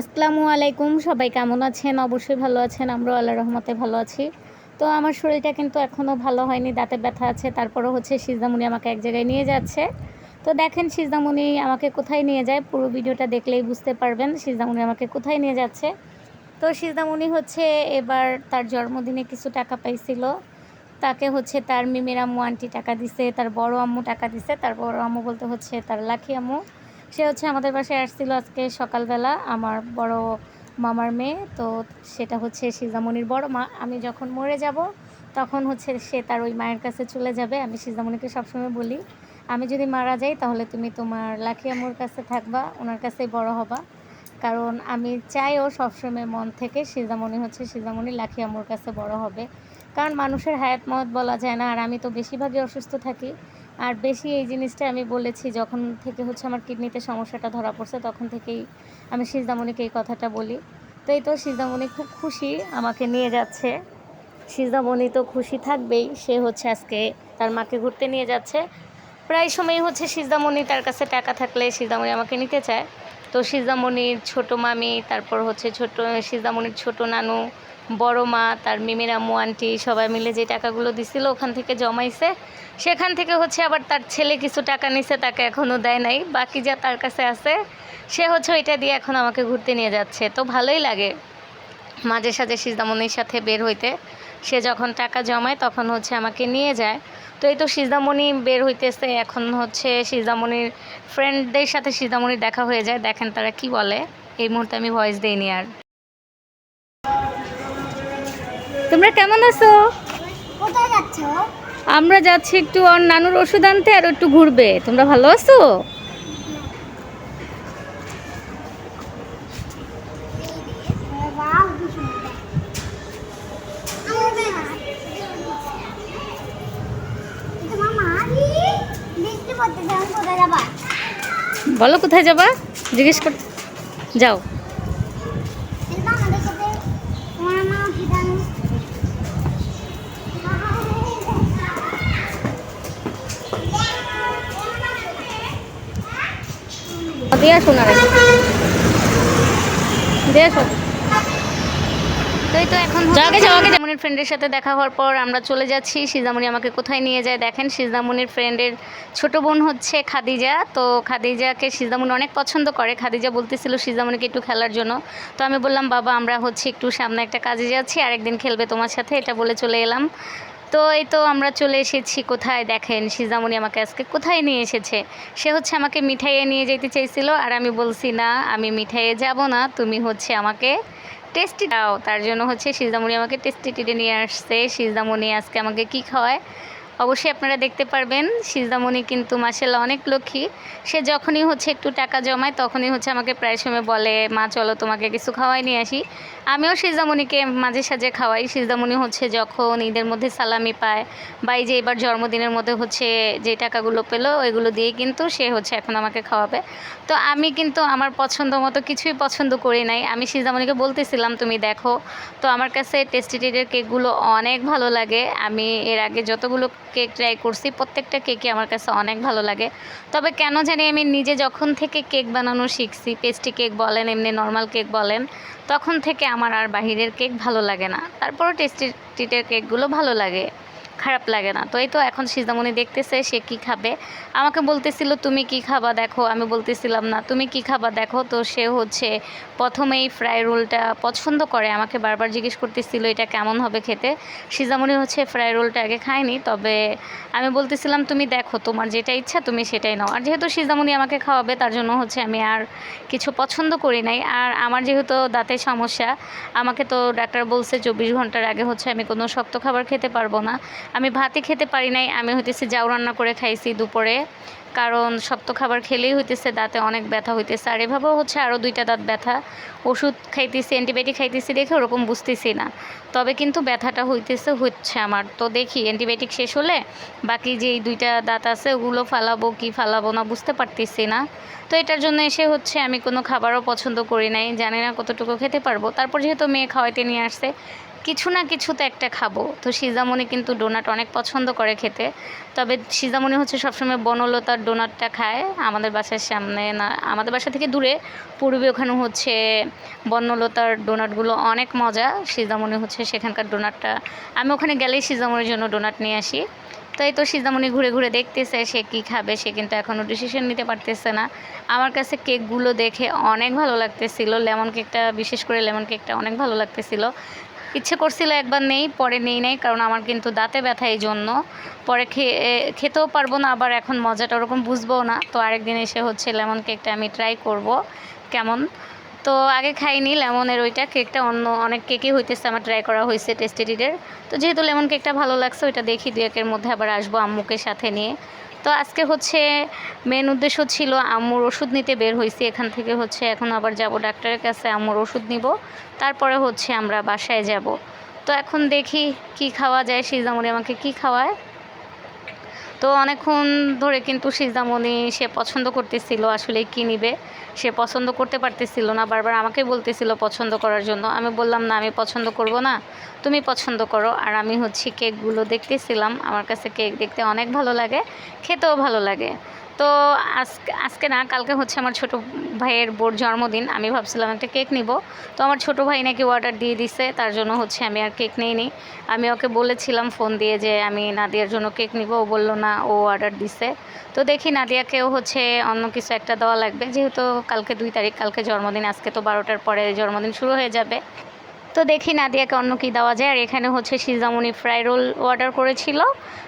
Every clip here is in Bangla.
আসসালামু আলাইকুম, সবাই কেমন আছেন? অবশ্যই ভালো আছেন, আমরাও আল্লাহ রহমতে ভালো আছি। তো আমার শরীরটা কিন্তু এখনও ভালো হয়নি, দাঁতে ব্যথা আছে, তারপরও হচ্ছে সিজদামণি আমাকে এক জায়গায় নিয়ে যাচ্ছে। তো দেখেন সিজদামণি আমাকে কোথায় নিয়ে যায়, পুরো ভিডিওটা দেখলেই বুঝতে পারবেন সিজদামণি আমাকে কোথায় নিয়ে যাচ্ছে। তো সিজদামণি হচ্ছে এবার তার জন্মদিনে কিছু টাকা পাইছিল। তাকে হচ্ছে তার মিমির আম্মু আন্টি টাকা দিছে, তার বড় আম্মু টাকা দিছে, তার বড় আম্মু বলতে হচ্ছে তার লাখি আম্মু। সে হচ্ছে আমাদের বাসায় আসছিল আজকে সকালবেলা, আমার বড় মামার মেয়ে। তো সেটা হচ্ছে সিজামণির বড় মা। আমি যখন মরে যাব, তখন হচ্ছে সে তার ওই মায়ের কাছে চলে যাবে। আমি সিজামণিকে সবসময় বলি, আমি যদি মারা যাই, তাহলে তুমি তোমার লাখি আম্মুর কাছে থাকবা, ওনার কাছেই বড় হবা। কারণ আমি চাই ও সবসময় মন থেকে সিজামণি হচ্ছে সিজামণি লাখি আম্মুর কাছে বড় হবে। কারণ মানুষের হায়াত মত বলা যায় না, আর আমি তো বেশিরভাগই অসুস্থ থাকি। আর বেশি এই জিনিসটা আমি বলেছি, যখন থেকে হচ্ছে আমার কিডনিতে সমস্যাটা ধরা পড়ছে, তখন থেকেই আমি সিজদামণিকে এই কথাটা বলি। তো এই তো সিজদামণি খুব খুশি আমাকে নিয়ে যাচ্ছে। সিজদামণি তো খুশি থাকবেই, সে হচ্ছে আজকে তার মাকে ঘুরতে নিয়ে যাচ্ছে। প্রায় সময় হচ্ছে সিজদামণি তার কাছে টাকা থাকলে সিজদামণি আমাকে নিতে চায়। তো সিজদামণির ছোটো মামি, তারপর হচ্ছে ছোট, সিজদামণির ছোট নানু বড় মা, তার মিমির আম্মু, আন্টি সবাই মিলে যে টাকাগুলো দিছিল ওখান থেকে জমাইছে। সেখান থেকে হচ্ছে আবার তার ছেলে কিছু টাকা নিছে, তাকে এখনও দেয় নাই। বাকি যা তার কাছে আছে, সে হচ্ছে ওইটা দিয়ে এখন আমাকে ঘুরতে নিয়ে যাচ্ছে। তো ভালোই লাগে মাঝে সাঝে সিজদামণির সাথে বের হইতে। সে যখন টাকা জমায় তখন হচ্ছে আমাকে নিয়ে যায়। তো এই তো সিজদামণি বের হইতেছে। এখন হচ্ছে সিজদামণির ফ্রেন্ডদের সাথে সিজদামণির দেখা হয়ে যায়। দেখেন তারা কি বলে। এই মুহূর্তে আমি ভয়েস দিইনি আর। তোমরা কেমন আছো কোথায় যাচ্ছ আমরা যাচ্ছি একটু ওর নানুর ওষুধ আনতে আর একটু ঘুরবে তোমরা ভালো আছো বলো কোথায় যাবা জিজ্ঞেস কর যাও না তো এখন জামুনির ফ্রেন্ডের সাথে দেখা হওয়ার পর আমরা চলে যাচ্ছি। সিজামণি আমাকে কোথায় নিয়ে যায় দেখেন? ফ্রেন্ডের ছোট বোন হচ্ছে খাদিজা। তো খাদিজাকে অনেক পছন্দ করে। খাদিজা বলতেছিল একটু খেলার জন্য। তো আমি বললাম বাবা আমরা হচ্ছে একটু সামনে একটা কাজে যাচ্ছি। আরেকদিন খেলবে তোমার সাথে। এটা বলে চলে এলাম। তো এই তো আমরা চলে এসেছি, কোথায় দেখেন? সিজামণি আমাকে আজকে কোথায় নিয়ে এসেছে? সে হচ্ছে আমাকে মিঠাইয়ে নিয়ে যেতে চাইছিল আর আমি বলছি, না, আমি মিঠাইয়ে যাব না, তুমি হচ্ছে আমাকে টেস্টি দাও। তার জন্য হচ্ছে সিজামণি আমাকে টেস্টি টিটে নিয়ে আসছে। সিজামণি আজকে আমাকে কী খাওয়ায়? অবশ্যই আপনারা দেখতে পারবেন। সিজদামণি কিন্তু মাসাল্লাহ অনেক লক্ষ্মী। সে যখনই হচ্ছে একটু টাকা জমায়, তখনই হচ্ছে আমাকে প্রায় সময় বলে, মা, চলো তোমাকে কিছু খাওয়াই নিয়ে আসি। আমিও সিজদামণিকে মাঝে সাঝে খাওয়াই। সিজদামণি হচ্ছে যখন ঈদের মধ্যে সালামি পায় বা এই যে এবার জন্মদিনের মধ্যে হচ্ছে যে টাকাগুলো পেল, ওইগুলো দিয়ে কিন্তু সে হচ্ছে এখন আমাকে খাওয়াবে। তো আমি কিন্তু আমার পছন্দ মতো কিছুই পছন্দ করি নাই। আমি সিজদামণিকে বলতেছিলাম, তুমি দেখো। তো আমার কাছে টেস্টি কেকগুলো অনেক ভালো লাগে। আমি এর আগে যতগুলো কেক ট্রাই করছি। প্রত্যেকটা কেকই আমার কাছে অনেক ভালো লাগে। তবে কেন জানি আমি নিজে যখন থেকে কেক বানানো শিখছি পেস্টি কেক বলেন, এমনি নর্মাল কেক বলেন, তখন থেকে আমার আর বাহিরের কেক ভালো লাগে না। তারপরও টেস্টি টিটের কেকগুলো ভালো লাগে। খারাপ লাগে না। তো এই তো এখন সিজামণি দেখতেছে সে কি খাবে। আমাকে বলতেছিল, তুমি কি খাবা দেখো? আমি বলতেছিলাম, না, তুমি কি খাবা দেখো? তো সে হচ্ছে প্রথমেই ফ্রাই রোলটা পছন্দ করে। আমাকে বারবার জিজ্ঞেস করতেছিল, এটা কেমন হবে খেতে? সিজামণি হচ্ছে ফ্রাই রোলটা আগে খায়নি, তবে আমি বলতেছিলাম, তুমি দেখো, তোমার যেটা ইচ্ছা, তুমি সেটাই নাও। আর যেহেতু সিজামণি আমাকে খাওয়াবে, তার জন্য হচ্ছে আমি আর কিছু পছন্দ করি নাই। আর আমার যেহেতু দাঁতের সমস্যা, আমাকে তো ডাক্তার বলছে, চব্বিশ ঘণ্টার আগে হচ্ছে আমি কোনো শক্ত খাবার খেতে পারব না। আমি ভাতই খেতে পারি নাই, আমি হইতেছে যাও রান্না করে খাইছি দুপুরে। কারণ শক্ত খাবার খেলেই হইতেছে দাঁতে অনেক ব্যথা হইতেছে। আর এভাবেও হচ্ছে আরও দুইটা দাঁত ব্যথা। ওষুধ খাইতেছি, অ্যান্টিবায়োটিক খাইতেছি দেখে ওরকম বুঝতেছি না। তবে কিন্তু ব্যথাটা হইতেছে, হচ্ছে আমার। তো দেখি অ্যান্টিবায়োটিক শেষ হলে বাকি যে এই দুইটা দাঁত আছে ওগুলো ফালাবো কি ফালাবো না বুঝতে পারতেছি না। তো এটার জন্য এসে হচ্ছে আমি কোনো খাবারও পছন্দ করি নাই, জানি না কতটুকু খেতে পারব। তারপর যেহেতু মেয়ে খাওয়াইতে নিয়ে আসছে কিছু না কিছু তো একটা খাব। তো সিজামণি কিন্তু ডোনাট অনেক পছন্দ করে খেতে। তবে সিজামণি হচ্ছে সবসময় বনলতার ডোনাটটা খায়। আমাদের বাসার সামনে না, আমাদের বাসা থেকে দূরে। পূর্বে ওখানে হচ্ছে বনলতার ডোনাটগুলো অনেক মজা। সিজামণি হচ্ছে সেখানকার ডোনাটটা আমি ওখানে গেলেই সিজামণির জন্য ডোনাট নিয়ে আসি। তো এই তো সিজামণি ঘুরে ঘুরে দেখতেছে সে কী খাবে, সে কিন্তু এখনও ডিসিশন নিতে পারতেছে না। আমার কাছে কেকগুলো দেখে অনেক ভালো লাগতেছিল। লেমন কেকটা বিশেষ করে লেমন কেকটা অনেক ভালো লাগতেছিল। ইচ্ছে করছিল একবার নেই, পরে নেই নেই, কারণ আমার কিন্তু দাঁতে ব্যথা এই জন্য। পরে খেয়ে খেতেও পারব না, আবার এখন মজাটা ওরকম বুঝব না। তো আরেকদিন এসে হচ্ছে লেমন কেকটা আমি ট্রাই করব, কেমন? তো আগে খাইনি, লেমনের ওইটা কেকটা অন্য, অনেক কেকই হইতেছে, আমার ট্রাই করা হয়েছে টেস্টেডিডের তো যেহেতু লেমন কেকটা ভালো লাগছে, ওইটা দেখি দু একের মধ্যে আবার আসব আম্মুকে সাথে নিয়ে। তো আজকে হচ্ছে মেন উদ্দেশ্য ছিল আম্মুর ওষুধ নিতে বের হয়েছি। এখান থেকে হচ্ছে এখন আবার যাব ডাক্তারের কাছে, আম্মুর ওষুধ নিব। তারপরে হচ্ছে আমরা বাসায় যাব। তো এখন দেখি কি খাওয়া যায়। সিজামণি আমাকে কি খাওয়ায়? তো অনেকক্ষণ ধরে কিন্তু সিজামণি সে পছন্দ করতেছিল আসলে কি নিবে? সে পছন্দ করতে পারতেছিল না, বারবার আমাকে বলতেছিল পছন্দ করার জন্য। আমি বললাম, না, আমি পছন্দ করব না। তুমি পছন্দ করো। আর আমি হচ্ছে কেকগুলো দেখতেছিলাম। আমার কাছে কেক দেখতে অনেক ভালো লাগে, খেতেও ভালো লাগে। তো আজকে আজকে না, কালকে হচ্ছে আমার ছোট ভাইয়ের বোর জন্মদিন, আমি ভাবছিলাম একটা কেক নিব। তো আমার ছোট ভাই নাকি অর্ডার দিয়ে দিছে, তার জন্য হচ্ছে আমি আর কেক নিইনি। আমি ওকে বলেছিলাম ফোন দিয়ে যে আমি নাদিয়ার জন্য কেক নিব, ও বলল না, ও অর্ডার দিছে। তো দেখি নাদিয়াকেও হচ্ছে অন্য কিছু একটা দেওয়া লাগবে, যেহেতু কালকে দুই তারিখ, কালকে জন্মদিন, আজকে তো বারোটার পরে জন্মদিন শুরু হয়ে যাবে। তো দেখি নাদিয়াকে অন্য কি দেওয়া যায়। আর এখানে হচ্ছে সিজামণি ফ্রাই রোল অর্ডার করেছিল।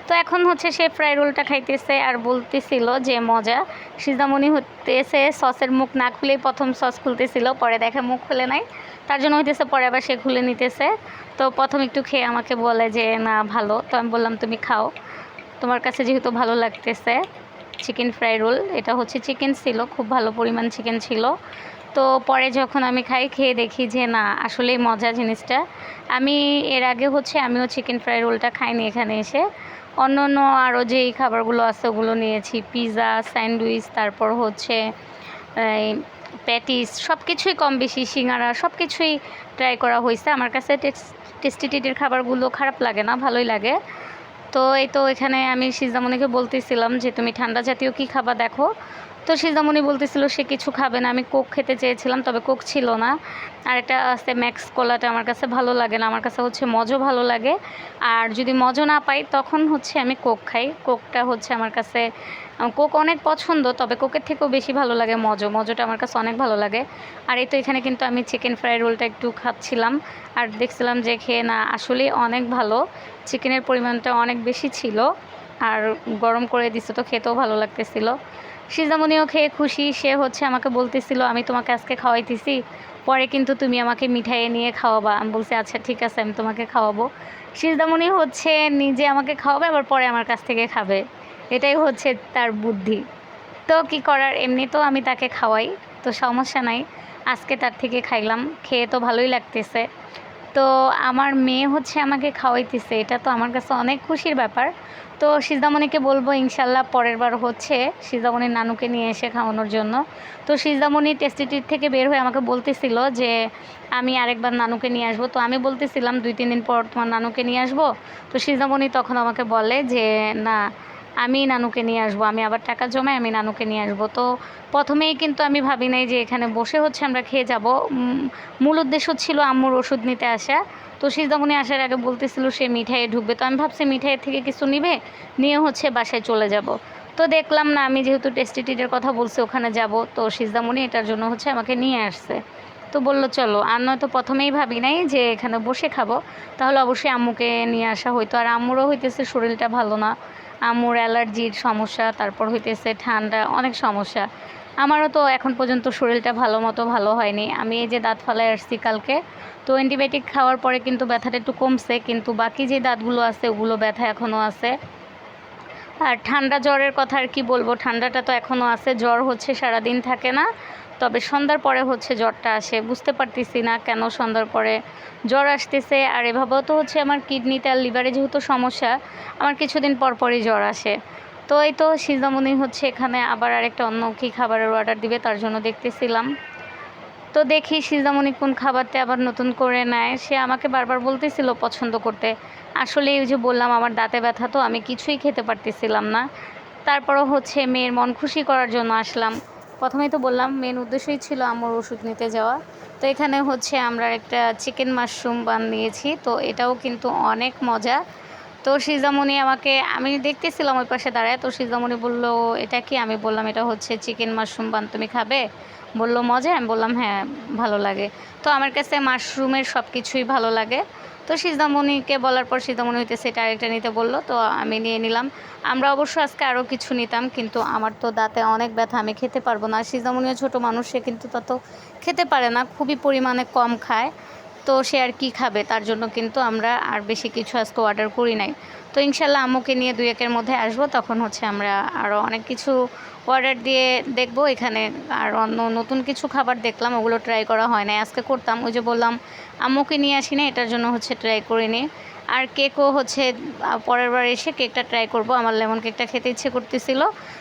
তো এখন হচ্ছে সে ফ্রাই রোলটা খাইতেছে আর বলতেছিল যে মজা। সিজামণি হতেছে সসের মুখ না খুলেই প্রথম সস খুলতেছিল, পরে দেখে মুখ খুলে নাই। তার জন্য হইতেছে পরে আবার সে খুলে নিতেছে। তো প্রথম একটু খেয়ে আমাকে বলে যে, না, ভালো। তো আমি বললাম, তুমি খাও। তোমার কাছে যেহেতু ভালো লাগতেছে, চিকেন ফ্রাই রোল, এটা হচ্ছে চিকেন ছিল, খুব ভালো পরিমাণ চিকেন ছিল। তো পরে যখন আমি খাই, খেয়ে দেখি যে না, আসলেই মজা জিনিসটা। আমি এর আগে হচ্ছে আমিও চিকেন ফ্রাই রোলটা খাইনি এখানে এসে। অন্য অন্য আরও যেই খাবারগুলো আছে, ওগুলো নিয়েছি। পিৎজা স্যান্ডউইচ তারপর হচ্ছে প্যাটিস সব কিছুই কম বেশি, সিঙ্গারা সব কিছুই ট্রাই করা হয়েছে। আমার কাছে টেস্টিটিটির খাবারগুলো খারাপ লাগে না, ভালোই লাগে। তো এই তো এখানে আমি সিজামনিকে বলতেছিলাম যে, তুমি ঠান্ডা জাতীয় কী খাবার দেখো? তো সিজামণি বলতেছিল, সে কিছু খাবে না। আমি কোক খেতে চেয়েছিলাম, তবে কোক ছিল না। আর একটা আছে ম্যাক্স কোলাটা আমার কাছে ভালো লাগে না, আমার কাছে হচ্ছে মজো ভালো লাগে। আর যদি মজো না পাই, তখন হচ্ছে আমি কোক খাই। কোকটা হচ্ছে আমার কাছে কোক অনেক পছন্দ, তবে কোকের থেকেও বেশি ভালো লাগে মজো। মজোটা আমার কাছে অনেক ভালো লাগে। আর এই তো এখানে কিন্তু আমি চিকেন ফ্রাই রোলটা একটু খাচ্ছিলাম। আর দেখছিলাম যে খেয়ে না আসলেই অনেক ভালো। চিকেনের পরিমাণটা অনেক বেশি ছিল। আর গরম করে দিছে তো খেতেও ভালো লাগতেছিল। সিজামনিও খেয়ে খুশি, সে হচ্ছে আমাকে বলতেছিল, আমি তোমাকে আজকে খাওয়াইতেছি, পরে কিন্তু তুমি আমাকে মিঠাই নিয়ে খাওয়াবা। আমি বলছি আচ্ছা ঠিক আছে, আমি তোমাকে খাওয়াবো। সিজামনি হচ্ছে নিজে আমাকে খাওয়াবে, আবার পরে আমার কাছ থেকে খাবে। এটাই হচ্ছে তার বুদ্ধি। তো কি করার? এমনি তো আমি তাকে খাওয়াই, তো সমস্যা নাই। আজকে তার থেকে খাইলাম, খেয়ে তো ভালোই লাগতেছে। তো আমার মেয়ে হচ্ছে আমাকে খাওয়াইতেছে। এটা তো আমার কাছে অনেক খুশির ব্যাপার। তো সিজামণিকে বলব, ইনশাল্লাহ পরের বার হচ্ছে। সিজামণির নানুকে নিয়ে এসে খাওয়ানোর জন্য। তো সিজামণি টেস্টিটির থেকে বের হয়ে আমাকে বলতেছিল যে, আমি আরেকবার নানুকে নিয়ে আসব। তো আমি বলতেছিলাম, দুই, তিন দিন পর তোমার নানুকে নিয়ে আসব। তো সিজামণি তখন আমাকে বলে যে, না আমি নানুকে নিয়ে আসব, আমি আবার টাকা জমাই আমি নানুকে নিয়ে আসব। তো প্রথমেই কিন্তু আমি ভাবি নাই যে এখানে বসে হচ্ছে আমরা খেয়ে যাব। মূল উদ্দেশ্য ছিল আম্মুর ওষুধ নিতে আসা। তো সিজামণি আসার আগে বলতেছিল সে মিঠাইয়ে ঢুকবে। তো আমি ভাবছি মিঠাইয়ের থেকে কিছু নিবে, নিয়ে হচ্ছে বাসায় চলে যাব। তো দেখলাম না, আমি যেহেতু টেস্টিটিডের কথা বলছি ওখানে যাব। তো সিজামণি এটার জন্য হচ্ছে আমাকে নিয়ে আসছে। তো বলল, চলো। আর নয়তো প্রথমেই ভাবি নাই যে এখানে বসে খাব। তাহলে অবশ্যই আম্মুকে নিয়ে আসা হইতো। আর আম্মুরও হইতেছে শরীরটা ভালো না। আম্মুর অ্যালার্জির সমস্যা, তারপর হইতেছে ঠান্ডা, অনেক সমস্যা। আমারও তো এখন পর্যন্ত শরীরটা ভালো মতো ভালো হয়নি। আমি এই যে দাঁত ফালায় আসছি কালকে, তো অ্যান্টিবায়োটিক খাওয়ার পরে কিন্তু ব্যথাটা একটু কমছে, কিন্তু বাকি যে দাঁতগুলো আছে, ওগুলো ব্যথা এখনও আছে। আর ঠান্ডা জ্বরের কথা আর কি বলব? ঠান্ডাটা তো এখনও আছে, জ্বর হচ্ছে, সারাদিন থাকে না। তবে সন্ধ্যার পরে হচ্ছে জ্বরটা আসে। বুঝতে পারতেছি না কেন সন্ধ্যার পরে জ্বর আসতেছে। আর এভাবেও তো হচ্ছে আমার কিডনিতে আর লিভারে যেহেতু সমস্যা, আমার কিছুদিন পর পরই জ্বর আসে। তো এই তো সিজামনি হচ্ছে এখানে আবার আরেকটা অন্য কী খাবারের অর্ডার দিবে তার জন্য দেখতেছিলাম। তো দেখি সিজামণি কোন খাবারটা আবার নতুন করে নেয়। সে আমাকে বারবার বলতেছিল পছন্দ করতে। আসলে এই যে বললাম আমার দাঁতে ব্যথা তো আমি কিছুই খেতে পারতেছিলাম না। তারপরও হচ্ছে মেয়ের মন খুশি করার জন্য আসলাম। প্রথমেই তো বললাম মেন উদ্দেশ্যই ছিল আমার ওষুধ নিতে যাওয়া। তো এখানে হচ্ছে আমরা একটা চিকেন মাশরুম বানিয়েছি, তো এটাও কিন্তু অনেক মজা। তো সিজামণি আমাকে, আমি দেখতেছিলাম ওই পাশে দাঁড়ায়, তো সিজামণি বলল এটা কি? আমি বললাম, এটা হচ্ছে চিকেন মাশরুম বান, তুমি খাবে? বলল, মজা? আমি বললাম হ্যাঁ ভালো লাগে। তো আমার কাছে মাশরুমের সব কিছুই ভালো লাগে। তো সিজামণিকে বলার পর সিজামণি হইতেছে, এটা আরেকটা নিতে বলল, তো আমি নিয়ে নিলাম। আমরা অবশ্য আজকে আরও কিছু নিতাম, কিন্তু আমার তো দাঁতে অনেক ব্যথা, আমি খেতে পারব না। সিজামণিও ছোটো মানুষ, সে কিন্তু তত খেতে পারে না, খুবই পরিমাণে কম খায়। তো সে আর কি খাবে? তার জন্য কিন্তু আমরা আর বেশি কিছু আজকে অর্ডার করি নাই। তো ইনশাল্লাহ আম্মুকে নিয়ে দুই একের মধ্যে আসব। তখন হচ্ছে আমরা আরও অনেক কিছু অর্ডার দিয়ে দেখব। এখানে আর অন্য নতুন কিছু খাবার দেখলাম, ওগুলো ট্রাই করা হয় নাই। আজকে করতাম, ওই যে বললাম, আম্মুকে নিয়ে আসি না এটার জন্য হচ্ছে ট্রাই করিনি। আর কেকও হচ্ছে পরের বার এসে কেকটা ট্রাই করব। আমার লেমন কেকটা খেতে ইচ্ছে করতেছিল,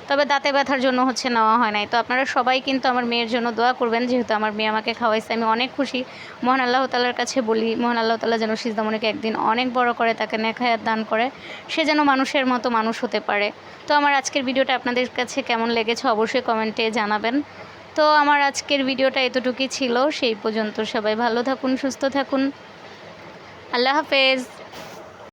তবে দাঁতে ব্যথার জন্য হচ্ছে নেওয়া হয় নাই। তো আপনারা সবাই কিন্তু আমার মেয়ের জন্য দোয়া করবেন, যেহেতু আমার মেয়ে আমাকে খাওয়াইছে, আমি অনেক খুশি। মহান আল্লাহ তালার কাছে বলি, মহান আল্লাহ তালা যেন সিজদামণিকে একদিন অনেক বড় করে তাকে নেখায়াত দান করে। সে যেন মানুষের মতো মানুষ হতে পারে। তো আমার আজকের ভিডিওটা আপনাদের কাছে কেমন লেগেছে অবশ্যই কমেন্টে জানাবেন। তো আমার আজকের ভিডিওটা এতটুকুই ছিল, সেই পর্যন্ত সবাই ভালো থাকুন, সুস্থ থাকুন। আল্লাহ হাফেজ।